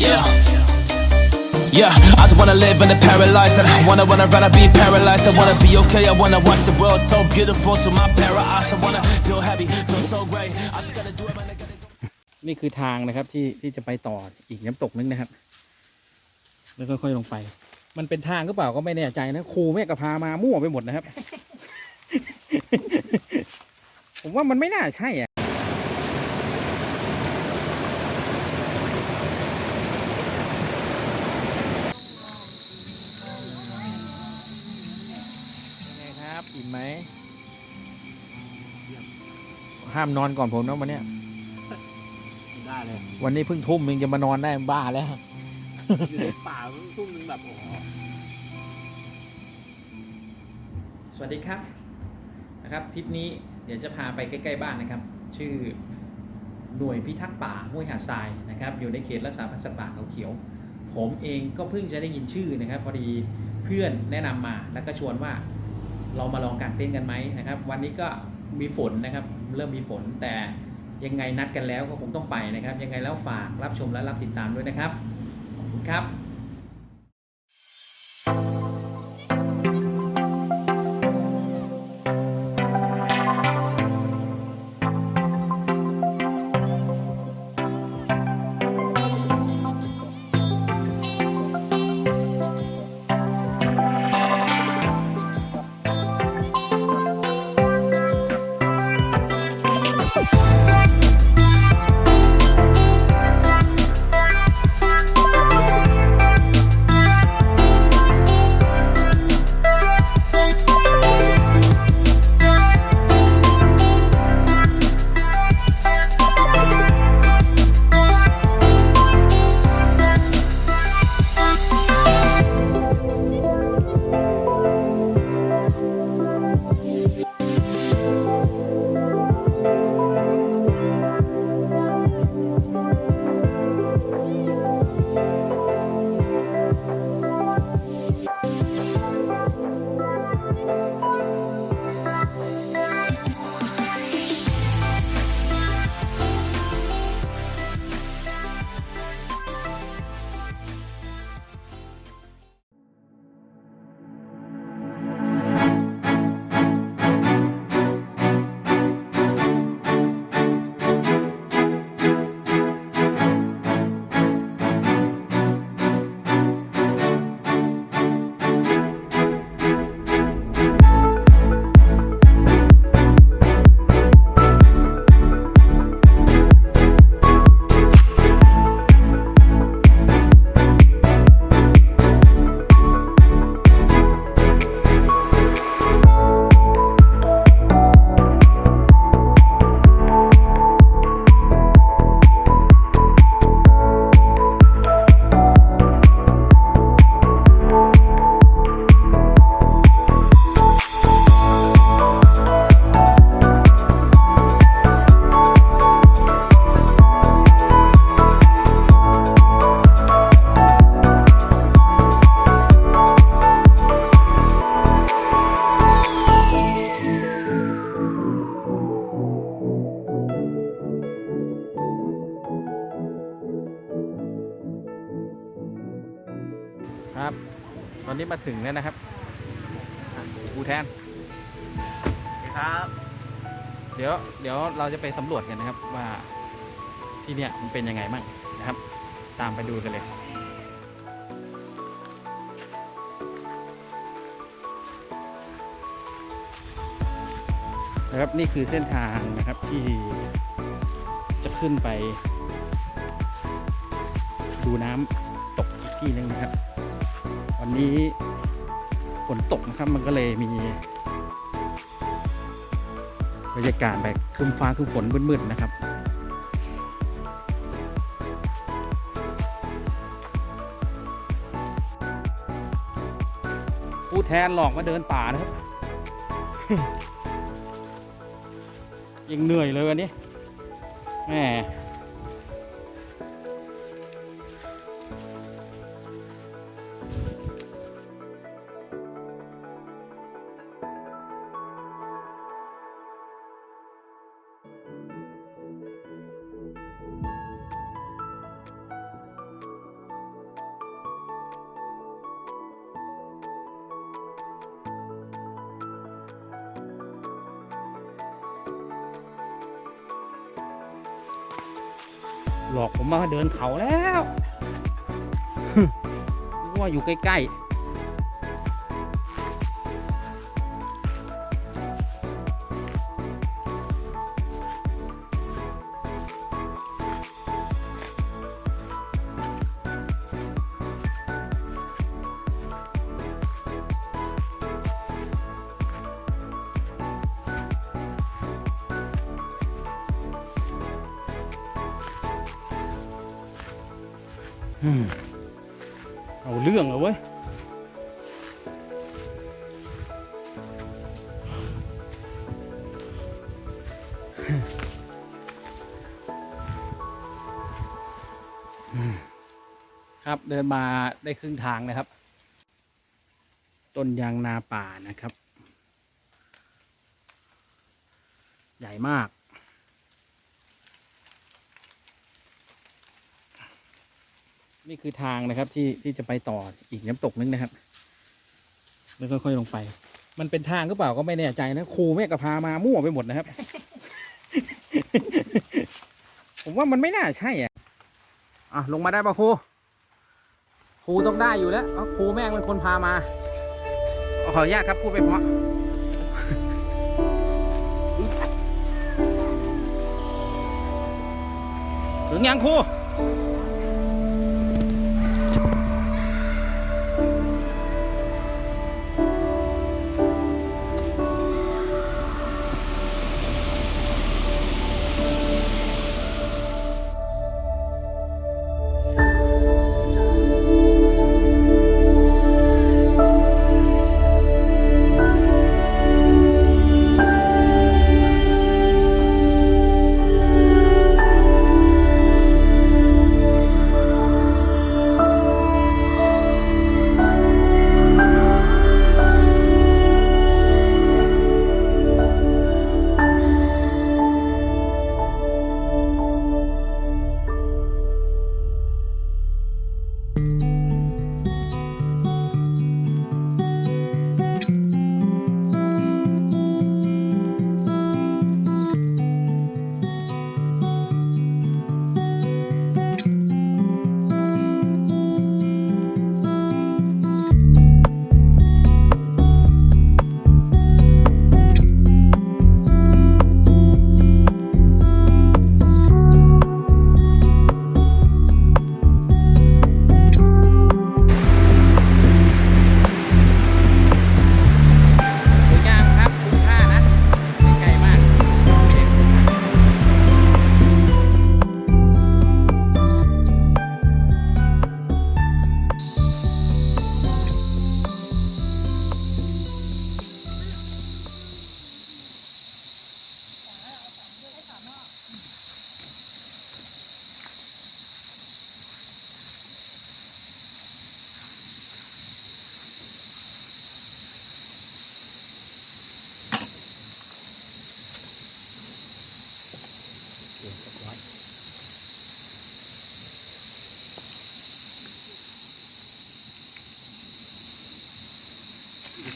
Yeah. Yeah, I just wanna live in a paradise and I wanna wanna rather be paralyzed. I wanna be okay, I wanna watch the world so beautiful to my para eyes. I wanna feel happy, feel so great. I just gotta do it, man. I gotta do it. นี่คือทางนะครับที่ที่จะไปต่ออีกน้ำตกนึงนะครับ แล้วค่อยๆลงไป มันเป็นทางก็เปล่าก็ไม่แน่ใจนะครูแม่กระพามามั่วไปหมดนะครับ ผมว่ามันไม่น่าใช่อะ ห้ามนอนก่อนผมนะวันเนี้ยได้เลยวันนี้เพิ่งทุ่มมึงจะมานอนได้บ้าแล้ว อยู่ในป่าทุ่งนึงแบบโอ้โหสวัสดีครับนะครับทริปนี้เดี๋ยวจะพาไปใกล้ๆบ้านนะครับ ชื่อหน่วยพิทักษ์ป่าห้วยหาดทรายนะครับ อยู่ในเขตรักษาพันธุ์สัตว์ป่าเขาเขียว ผมเองก็เพิ่งจะได้ยินชื่อนะครับ พอดีเพื่อนแนะนำมาแล้วก็ชวนว่าเรามาลองกางเต็นท์กันไหมนะครับ วันนี้ก็มีฝนนะครับ เริ่มมีฝน แต่ยังไงนัดกันแล้วก็คงต้องไปนะครับ ยังไงแล้วฝากรับชมและรับติดตามด้วยนะครับขอบคุณครับ มาถึงแล้วนะครับครูแทนครับ เดี๋ยวเดี๋ยวเราจะไปสำรวจกันนะครับว่าที่เนี่ยมันเป็นยังไงบ้างนะครับ ตามไปดูกันเลยนะครับนี่คือเส้นทางนะครับที่จะขึ้นไป ดูน้ำตกอีกที่หนึงนะครับ วันนี้ฝนตกนะครับมันก็เลยมีบรรยากาศแบบคึมฟ้าครึ้มฝนมืดๆนะครับผู้แทนหลอกมาเดินป่านะครับยังเหนื่อยเลยวันนี้แหม หลอกผมมาเดินเขาแล้วว่าอยู่ใกล้ๆ เอาเรื่องเลยเว้ย ครับเดินมาได้ครึ่งทางนะครับ ต้นยางนาป่านะครับ ใหญ่มาก นี่คือทางนะครับที่ที่จะไปต่ออีกน้ำตกนึงนะครับ แล้วค่อยๆลงไป มันเป็นทางก็เปล่าก็ไม่แน่ใจนะครูแม่กระพามามั่วไปหมดนะครับ ผมว่ามันไม่น่าใช่อะอะลงมาได้ปะครูครูต้องได้อยู่แล้วครูแม่งเป็นคนพามาขออนุญาตครับพูดไปเพราะถึงยังครู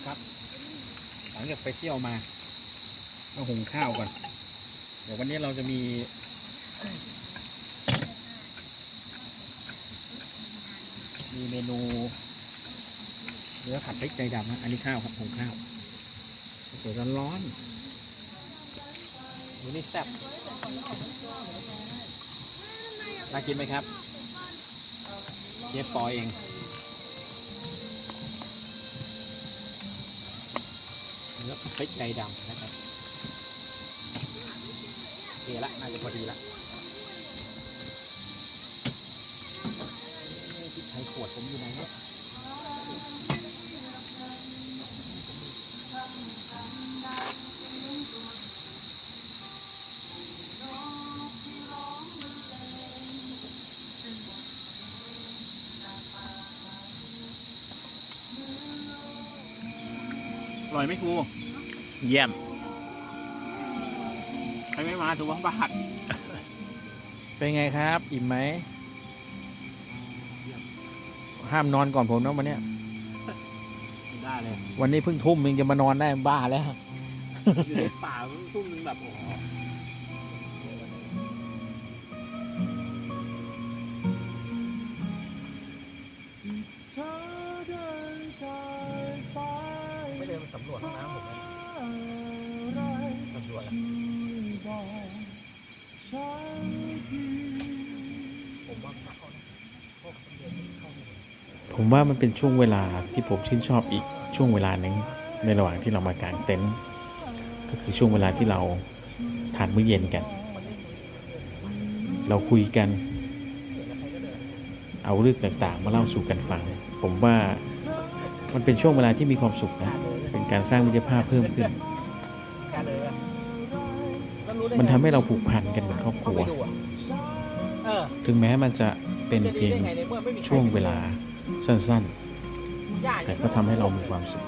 ครับ หลังจากไปเที่ยวมามาหุงข้าวก่อน เดี๋ยววันนี้เราจะมีมีเมนูเนื้อผัดพริกไก่ดำนะอันนี้ข้าวครับหุงข้าวสวยร้อนๆดูนี่แซ่บน่ากินไหมครับ เชฟปอเอง เนื้อพริกไก่ดำนะครับโอเคละน่าจะพอดีละเอ๊ะพริกไทยขวดผมอยู่ไหนเนี่ยอร่อยไหมครู เยี่ยม ใครไม่มาถูกว่าะหัดเป็นไงครับ อิ่มไหม ห้ามนอนก่อนผมนะวันนี้ได้เลย วันนี้เพิ่งทุ่มมึงจะมานอนได้บ้าแล้ว อยู่ในป่าทุ่มนึงแบบโอ้โหไม่เดินสำรวจห้องน้ำผมเลย ผมว่ามันเป็นช่วงเวลาที่ผมชื่นชอบอีกช่วงเวลาหนึ่งในระหว่างที่เรามากางเต็นท์ก็คือช่วงเวลาที่เราทานมื้อเย็นกัน เราคุยกัน เอาเรื่องต่างๆ มาเล่าสู่กันฟัง ผมว่ามันเป็นช่วงเวลาที่มีความสุขนะเป็นการสร้างมิตรภาพเพิ่มขึ้น มันทำให้เราผูกพันกัน ครอบคเข้ารัว ไปดูอะเออถึงแม้มันจะเป็นจะเพีดียงได้ไงในเมื่อไม่มีใครช่วงเวลาสั้นหญ้าๆอแต่ย่างก็ทำให้เรามีความสุข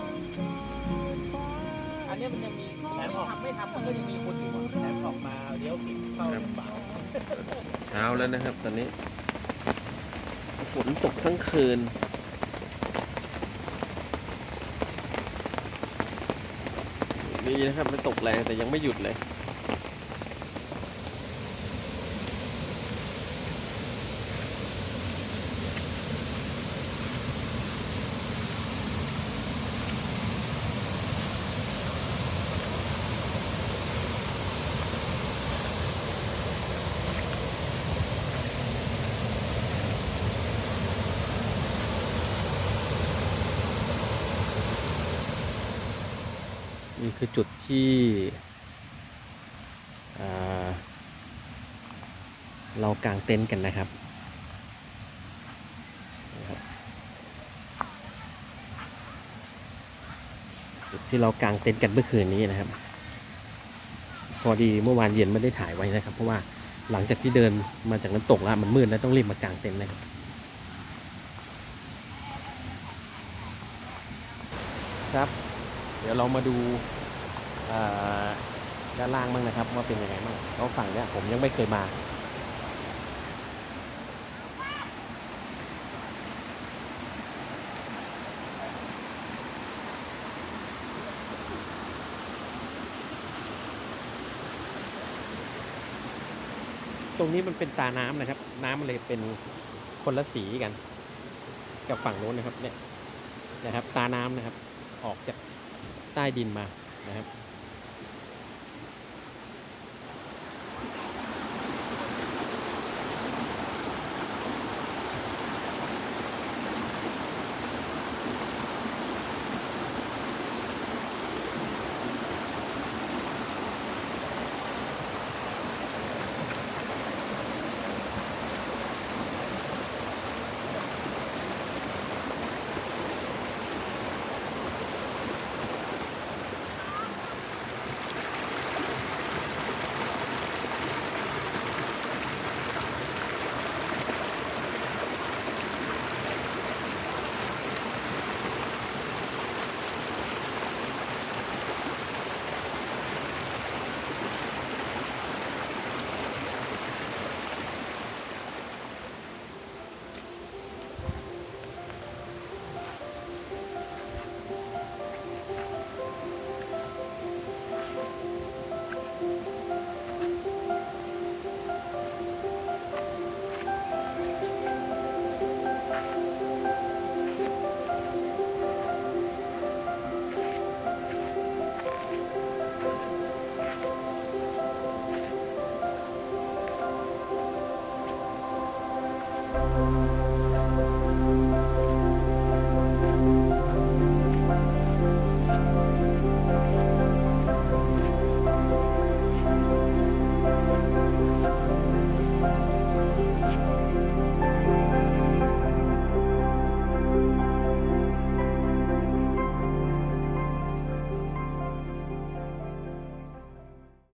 อันเนี้ยมันยังมีไม่ทำไม่ทำมันก็ยังมีคนอยู่อะแถมออกมาเดี๋ยวผิดเข้าลำบากเช้าแล้วนะครับ ตอนนี้ ฝนตกทั้งคืน นี่นะครับมันตกแรงแต่ยังไม่หยุดเลย นี่คือจุดที่เรากางเต็นท์กันนะครับ จุดที่เรากางเต็นท์กันเมื่อคืนนี้นะครับ พอดีเมื่อวานเย็นไม่ได้ถ่ายไว้นะครับ เพราะว่าหลังจากที่เดินมาจากน้ำตกแล้วมันมืดแล้วต้องรีบมากางเต็นท์นะครับครับ ดี๋ยวเรามาดูด้านล่างบ้างนะครับว่าเป็นยังไงบ้างเพราะฝั่งเนี้ยผมยังไม่เคยมาตรงนี้มันเป็นตาน้ำนะครับ น้ำมันเลยเป็นคนละสีกัน กับฝั่งโน้นนะครับเนี่ยนะครับ ตาน้ำนะครับ ออกจาก ใต้ดินมานะครับ